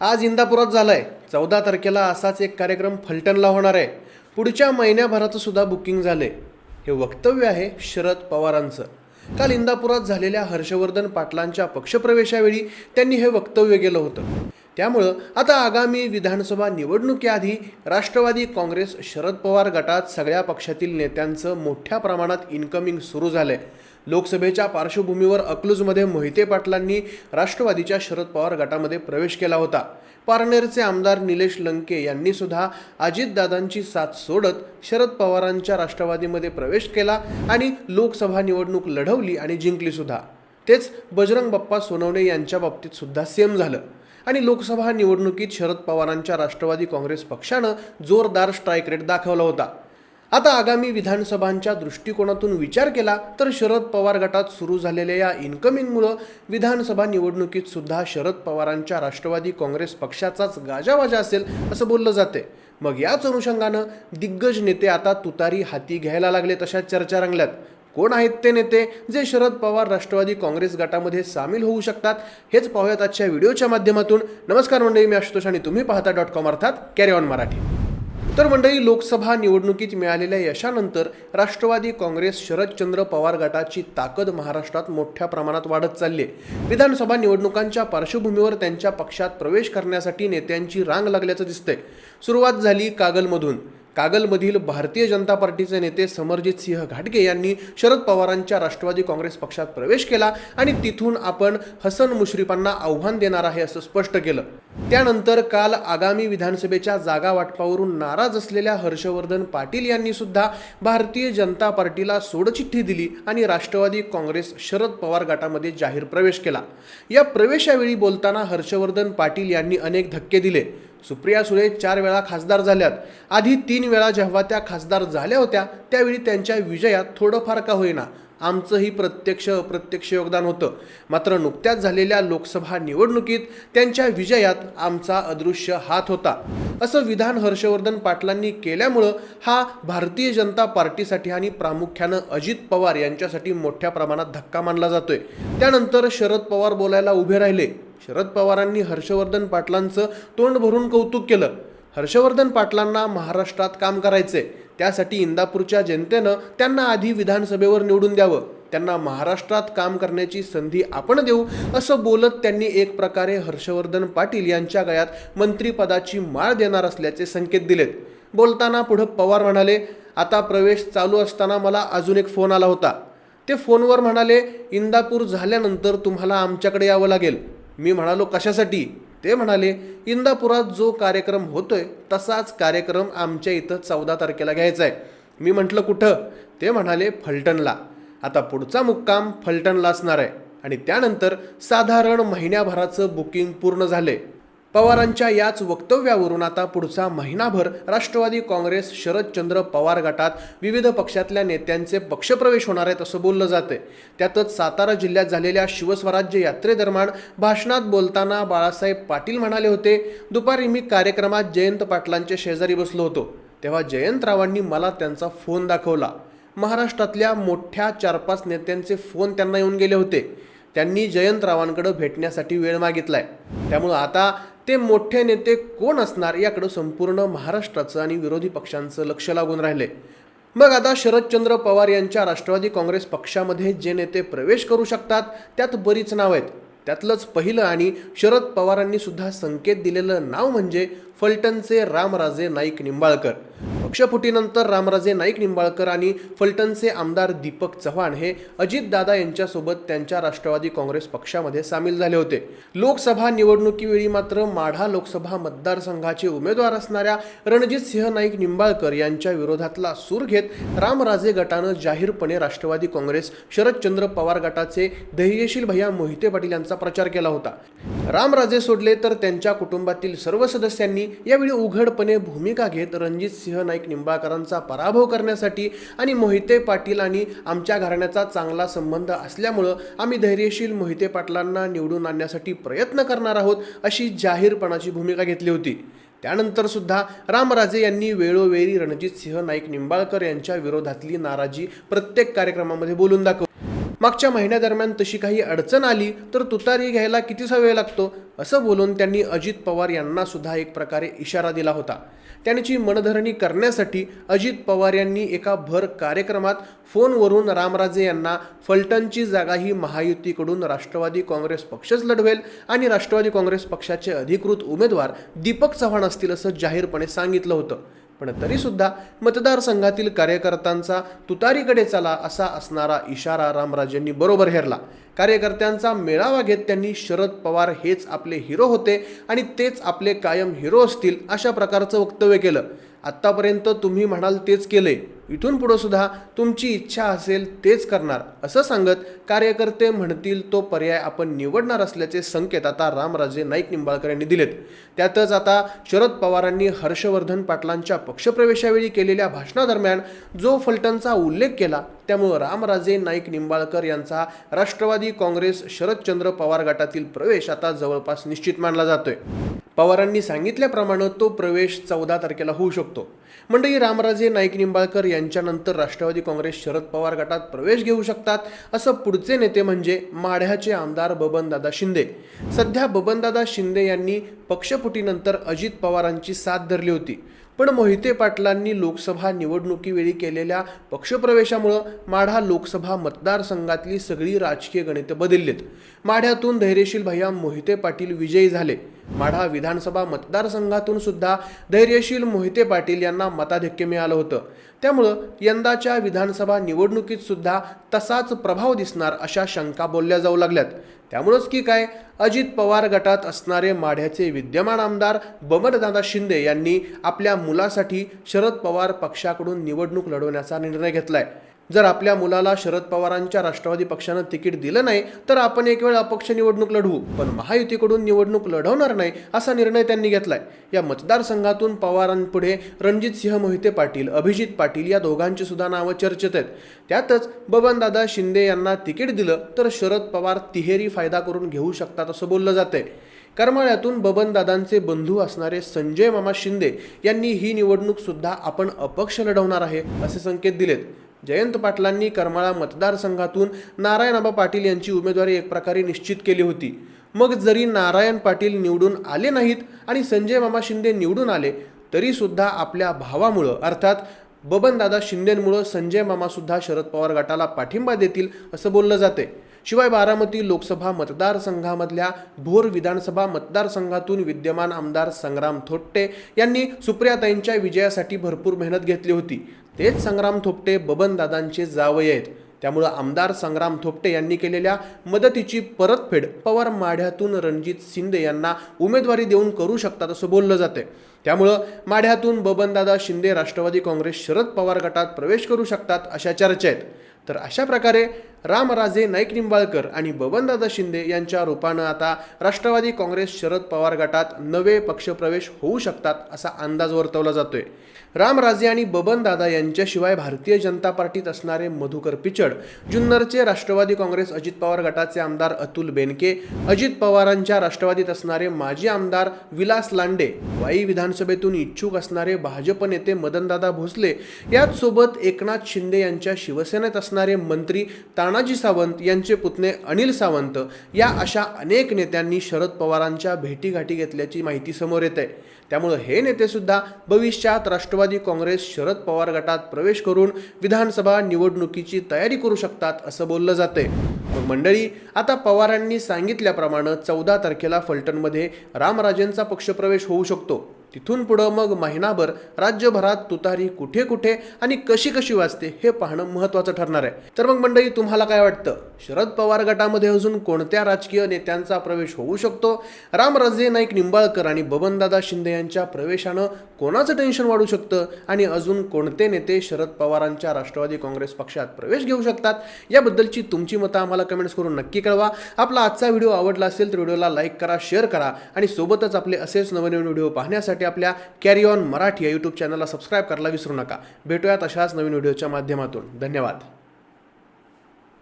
आज इंदापुरात झालाय. चौदा तारखेला असाच एक कार्यक्रम फलटणला होणार आहे. पुढच्या महिन्याभराचं सुद्धा बुकिंग आहे हे वक्तव्य आहे शरद पवारांचं. काल इंदापुरात झालेल्या हर्षवर्धन पाटलांच्या पक्षप्रवेशावेळी त्यांनी हे वक्तव्य केलं होतं. त्यामुळं आता आगामी विधानसभा निवडणुकीआधी राष्ट्रवादी काँग्रेस शरद पवार गटात सगळ्या पक्षातील नेत्यांचं मोठ्या प्रमाणात इन्कमिंग सुरू झालं आहे लोकसभेच्या पार्श्वभूमीवर अकलूजमध्ये मोहिते पाटलांनी राष्ट्रवादीच्या शरद पवार गटामध्ये प्रवेश केला होता. पारनेरचे आमदार निलेश लंके यांनी सुद्धा अजितदादांची साथ सोडत शरद पवारांच्या राष्ट्रवादीमध्ये प्रवेश केला आणि लोकसभा निवडणूक लढवली आणि जिंकली सुद्धा. तेच बजरंग बाप्पा सोनवणे यांच्या बाबतीत सुद्धा सेम झालं. आणि लोकसभा निवडणुकीत शरद पवारांच्या राष्ट्रवादी काँग्रेस पक्षानं जोरदार स्ट्राईक रेट दाखवला होता. आता आगामी विधानसभांच्या दृष्टिकोनातून विचार केला तर शरद पवार गटात सुरू झालेल्या या इन्कमिंगमुळं विधानसभा निवडणुकीत सुद्धा शरद पवारांच्या राष्ट्रवादी काँग्रेस पक्षाचाच गाजावाजा असेल असं बोललं जाते मग याच अनुषंगानं दिग्गज नेते आता तुतारी हाती घ्यायला लागले तशा चर्चा रंगल्यात. कोण आहेत ते नेते जे शरद पवार राष्ट्रवादी काँग्रेस गटामध्ये सामील होऊ शकतात हेच पाहूयात आजच्या व्हिडिओच्या माध्यमातून. नमस्कार मंडळी मी आशुतोष आणि तुम्ही पाहता डॉट कॉम अर्थात कॅरी ऑन मराठी. तर मंडळी लोकसभा निवडणुकीत मिळालेल्या यशानंतर राष्ट्रवादी काँग्रेस शरदचंद्र पवार गटाची ताकद महाराष्ट्रात मोठ्या प्रमाणात वाढत चालली आहे. विधानसभा निवडणुकांच्या पार्श्वभूमीवर त्यांच्या पक्षात प्रवेश करण्यासाठी नेत्यांची रांग लागल्याचं दिसतंय. सुरुवात झाली कागलमधून. कागलमधील भारतीय जनता पार्टीचे नेते समरजित सिंह घाटगे यांनी शरद पवारांच्या राष्ट्रवादी काँग्रेस पक्षात प्रवेश केला आणि तिथून आपण हसन मुश्रीफांना आव्हान देणार आहे असं स्पष्ट केलं. त्यानंतर काल आगामी विधानसभेच्या जागा वाटपावरून नाराज असलेल्या हर्षवर्धन पाटील यांनी सुद्धा भारतीय जनता पार्टीला सोडचिठ्ठी दिली आणि राष्ट्रवादी काँग्रेस शरद पवार गटामध्ये जाहीर प्रवेश केला. या प्रवेशावेळी बोलताना हर्षवर्धन पाटील यांनी अनेक धक्के दिले. सुप्रिया सुळे चार वेळा खासदार झाल्यात. आधी तीन वेळा जेव्हा त्या खासदार झाल्या होत्या त्यावेळी त्यांच्या विजयात थोडंफार का होईना आमचंही प्रत्यक्ष अप्रत्यक्ष योगदान होतं. मात्र नुकत्याच झालेल्या लोकसभा निवडणुकीत त्यांच्या विजयात आमचा अदृश्य हात होता. असं विधान हर्षवर्धन पाटलांनी केल्यामुळं हा भारतीय जनता पार्टीसाठी आणि प्रामुख्यानं अजित पवार यांच्यासाठी मोठ्या प्रमाणात धक्का मानला जातोय. त्यानंतर शरद पवार बोलायला उभे राहिले. शरद पवारांनी हर्षवर्धन पाटलांचं तोंड भरून कौतुक केलं. हर्षवर्धन पाटलांना महाराष्ट्रात काम करायचे त्यासाठी इंदापूरच्या जनतेनं त्यांना आधी विधानसभेवर निवडून द्यावं. त्यांना महाराष्ट्रात काम करण्याची संधी आपण देऊ असं बोलत त्यांनी एक प्रकारे हर्षवर्धन पाटील यांच्या गळ्यात मंत्रिपदाची माळ देणार असल्याचे संकेत दिलेत. बोलताना पुढं पवार म्हणाले आता प्रवेश चालू असताना मला अजून एक फोन आला होता. ते फोनवर म्हणाले इंदापूर झाल्यानंतर तुम्हाला आमच्याकडे यावं लागेल. मी म्हणालो कशासाठी? ते म्हणाले इंदापुरात जो कार्यक्रम होतोय तसाच कार्यक्रम आमच्या इथं चौदा तारखेला घ्यायचा आहे. मी म्हटलं कुठं? ते म्हणाले फलटणला. आता पुढचा मुक्काम फलटणला असणार आहे. आणि त्यानंतर साधारण महिन्याभराचं बुकिंग पूर्ण झाले पवारांच्या याच वक्तव्यावरून आता पुढचा महिनाभर राष्ट्रवादी काँग्रेस शरदचंद्र पवार गटात विविध पक्षातल्या नेत्यांचे पक्षप्रवेश होणार आहेत असं बोललं जाते त्यातच सातारा जिल्ह्यात झालेल्या शिवस्वराज्य यात्रेदरम्यान भाषणात बोलताना बाळासाहेब पाटील म्हणाले होते दुपारी मी कार्यक्रमात जयंत पाटलांच्या शेजारी बसलो होतो. तेव्हा जयंतरावांनी मला त्यांचा फोन दाखवला. महाराष्ट्रातल्या मोठ्या चार पाच नेत्यांचे फोन त्यांना येऊन गेले होते. त्यांनी जयंतरावांकडे भेटण्यासाठी वेळ मागितलाय. त्यामुळं आता ते मोठे नेते कोण असणार याकडं संपूर्ण महाराष्ट्राचं आणि विरोधी पक्षांचं लक्ष लागून राहिले. मग आता शरदचंद्र पवार यांच्या राष्ट्रवादी काँग्रेस पक्षामध्ये जे नेते प्रवेश करू शकतात त्यात बरीच नाव आहेत. त्यातलंच पहिलं आणि शरद पवारांनी सुद्धा संकेत दिलेलं नाव म्हणजे फलटणचे रामराजे नाईक निंबाळकर. पक्षफुटीनंतर रामराजे नाईक निंबाळकर आणि फलटणचे आमदार दीपक चव्हाण हे अजितदादा यांच्यासोबत त्यांच्या राष्ट्रवादी काँग्रेस पक्षामध्ये सामील झाले होते. लोकसभा निवडणुकीवेळी मात्र माढा लोकसभा मतदारसंघाचे उमेदवार असणाऱ्या रणजित सिंह नाईक निंबाळकर यांच्या विरोधातला सूर घेत रामराजे गटानं जाहीरपणे राष्ट्रवादी काँग्रेस शरदचंद्र पवार गटाचे धैर्यशील भैया मोहिते पाटील यांचा प्रचार केला होता. रामराजे सोडले तर त्यांच्या कुटुंबातील सर्व सदस्यांनी यावेळी उघडपणे भूमिका घेत रणजित सिंह नाईक निंबाळकरांचा पराभव करण्यासाठी आणि मोहिते पाटील आणि आमच्या घराण्याचा चांगला संबंध असल्यामुळं आम्ही धैर्यशील मोहिते पाटलांना निवडून आणण्यासाठी प्रयत्न करणार आहोत अशी जाहीरपणाची भूमिका घेतली होती. त्यानंतर सुद्धा रामराजे यांनी वेळोवेळी रणजित सिंह नाईक निंबाळकर यांच्या विरोधातली नाराजी प्रत्येक कार्यक्रमामध्ये बोलून दाखव. मागच्या महिन्यादरम्यान तशी काही अडचण आली तर तुतारी घ्यायला कितीसा वेळ लागतो? असं बोलून त्यांनी अजित पवार यांना सुद्धा एक प्रकारे इशारा दिला होता. त्यांची मनधरणी करण्यासाठी अजित पवार यांनी एका भर कार्यक्रमात फोनवरून रामराजे यांना फलटणची जागा ही महायुतीकडून राष्ट्रवादी काँग्रेस पक्षच लढवेल आणि राष्ट्रवादी काँग्रेस पक्षाचे अधिकृत उमेदवार दीपक चव्हाण असतील असं जाहीरपणे सांगितलं होतं. पण तरीसुद्धा मतदारसंघातील कार्यकर्त्यांचा तुतारीकडे चला असा असणारा इशारा रामराजेंनी बरोबर हेरला. कार्यकर्त्यांचा मेळावा घेत त्यांनी शरद पवार हेच आपले हिरो होते आणि तेच आपले कायम हिरो असतील अशा प्रकारचं वक्तव्य केलं. आत्तापर्यंत तुम्ही म्हणाल तेच केले इथून पुढं सुद्धा तुमची इच्छा असेल तेच करणार. असं सांगत कार्यकर्ते म्हणतील तो पर्याय आपण निवडणार असल्याचे संकेत आता रामराजे नाईक निंबाळकर यांनी दिलेत. त्यातच आता शरद पवारांनी हर्षवर्धन पाटलांच्या पक्षप्रवेशावेळी केलेल्या भाषणादरम्यान जो फलटणचा उल्लेख केला त्यामुळं रामराजे नाईक निंबाळकर यांचा राष्ट्रवादी काँग्रेस शरदचंद्र पवार गटातील प्रवेश आता जवळपास निश्चित मानला जातोय. पवारांनी सांगितल्याप्रमाणे तो प्रवेश चौदा तारखेला होऊ शकतो. मंडळी रामराजे नाईक निंबाळकर यांच्यानंतर राष्ट्रवादी काँग्रेस शरद पवार गटात प्रवेश घेऊ शकतात असं पुढचे नेते म्हणजे माढ्याचे आमदार बबनदादा शिंदे. सध्या बबनदादा शिंदे यांनी पक्षफुटीनंतर अजित पवारांची साथ धरली होती. पण मोहिते पाटलांनी लोकसभा निवडणुकीवेळी केलेल्या पक्षप्रवेशामुळं माढा लोकसभा मतदारसंघातली सगळी राजकीय गणितं बदललीत. माढ्यातून धैर्यशील भैया मोहिते पाटील विजयी झाले. माढा विधानसभा मतदारसंघातून सुद्धा धैर्यशील मोहिते पाटील यांना मताधिक्य मिळालं होतं. त्यामुळं यंदाच्या विधानसभा निवडणुकीत सुद्धा तसाच प्रभाव दिसणार अशा शंका बोलल्या जाऊ लागल्यात. त्यामुळंच की काय अजित पवार गटात असणारे माढ्याचे विद्यमान आमदार बबनदादा शिंदे यांनी आपल्या मुलासाठी शरद पवार पक्षाकडून निवडणूक लढवण्याचा निर्णय घेतलाय. जर आपल्या मुलाला शरद पवारांच्या राष्ट्रवादी पक्षानं तिकीट दिलं नाही तर आपण एक वेळ अपक्ष निवडणूक लढवू. पण महायुतीकडून निवडणूक लढवणार नाही असा निर्णय त्यांनी घेतलाय. या मतदारसंघातून पवारांपुढे रणजित सिंह मोहिते पाटील अभिजित पाटील या दोघांची सुद्धा नावं चर्चेत आहेत. त्यातच बबनदादा शिंदे यांना तिकीट दिलं तर शरद पवार तिहेरी फायदा करून घेऊ शकतात असं बोललं जातंय. करमाळ्यातून बबनदादांचे बंधू असणारे संजय मामा शिंदे यांनी ही निवडणूक सुद्धा आपण अपक्ष लढवणार आहे असे संकेत दिलेत. जयंत पाटलांनी करमाळा मतदारसंघातून नारायणआबा पाटील यांची उमेदवारी एक प्रकारे निश्चित केली होती. मग जरी नारायण पाटील निवडून आले नाहीत आणि संजय मामा शिंदे निवडून आले तरीसुद्धा आपल्या भावामुळं अर्थात बबनदादा शिंदेमुळं संजय मामासुद्धा शरद पवार गटाला पाठिंबा देतील असं बोललं जाते शिवाय बारामती लोकसभा मतदारसंघामधल्या भोर विधानसभा मतदारसंघातून विद्यमान आमदार संग्राम थोट्टे यांनी सुप्रियाताईंच्या विजयासाठी भरपूर मेहनत घेतली होती. तेच संग्राम थोपटे बबनदादांचे जावई आहेत. त्यामुळं आमदार संग्राम थोपटे यांनी केलेल्या मदतीची परतफेड पवार माढ्यातून रणजित शिंदे यांना उमेदवारी देऊन करू शकतात असं बोललं जाते त्यामुळं माढ्यातून बबनदादा शिंदे राष्ट्रवादी काँग्रेस शरद पवार गटात प्रवेश करू शकतात अशा चर्चा आहेत. तर अशा प्रकारे रामराजे नाईक निंबाळकर आणि बबनदादा शिंदे यांच्या रूपानं आता राष्ट्रवादी काँग्रेस शरद पवार गटात नवे पक्षप्रवेश होऊ शकतात असा अंदाज वर्तवला जातोय. रामराजे आणि बबनदादा यांच्याशिवाय भारतीय जनता पार्टीत असणारे मधुकर पिचड जुन्नरचे राष्ट्रवादी काँग्रेस अजित पवार गटाचे आमदार अतुल बेनके अजित पवारांच्या राष्ट्रवादीत असणारे माजी आमदार विलास लांडे वाई विधानसभेतून इच्छुक असणारे भाजप नेते मदनदादा भोसले याचसोबत एकनाथ शिंदे यांच्या शिवसेनेत असणारे मंत्री तानाजी सावंत यांचे पुतणे अनिल सावंत या अशा अनेक नेत्यांनी शरद पवारांच्या भेटीगाठी घेतल्याची माहिती समोर येत. आहे त्यामुळं हे नेतेसुद्धा भविष्यात राष्ट्रवादी काँग्रेस शरद पवार गटात प्रवेश करून विधानसभा निवडणुकीची तयारी करू शकतात असं बोललं जातंय मग मंडळी आता पवारांनी सांगितल्याप्रमाणे चौदा तारखेला फलटणमध्ये रामराजेंचा पक्षप्रवेश होऊ शकतो. तिथून पुढं मग महिनाभर राज्यभरात तुतारी कुठे कुठे आणि कशी कशी वाजते हे पाहणं महत्त्वाचं ठरणार आहे. तर मग मंडळी तुम्हाला काय वाटतं? शरद पवार गटामध्ये अजून कोणत्या राजकीय नेत्यांचा प्रवेश होऊ शकतो? रामराजे नाईक निंबाळकर आणि बबनदादा शिंदे यांच्या प्रवेशानं कोणाचं टेन्शन वाढू शकतं? आणि अजून कोणते नेते शरद पवारांच्या राष्ट्रवादी काँग्रेस पक्षात प्रवेश घेऊ शकतात? याबद्दलची तुमची मतं आम्हाला कमेंट्स करून नक्की कळवा. आपला आजचा व्हिडिओ आवडला असेल तर व्हिडिओला लाईक करा शेअर करा आणि सोबतच आपले असेच नवनवीन व्हिडिओ पाहण्यासाठी आपल्या कॅरी ऑन मराठी या यूट्यूब चॅनलला सबस्क्राईब करायला विसरू नका. भेटूयात अशाच नवीन व्हिडिओच्या माध्यमातून. धन्यवाद.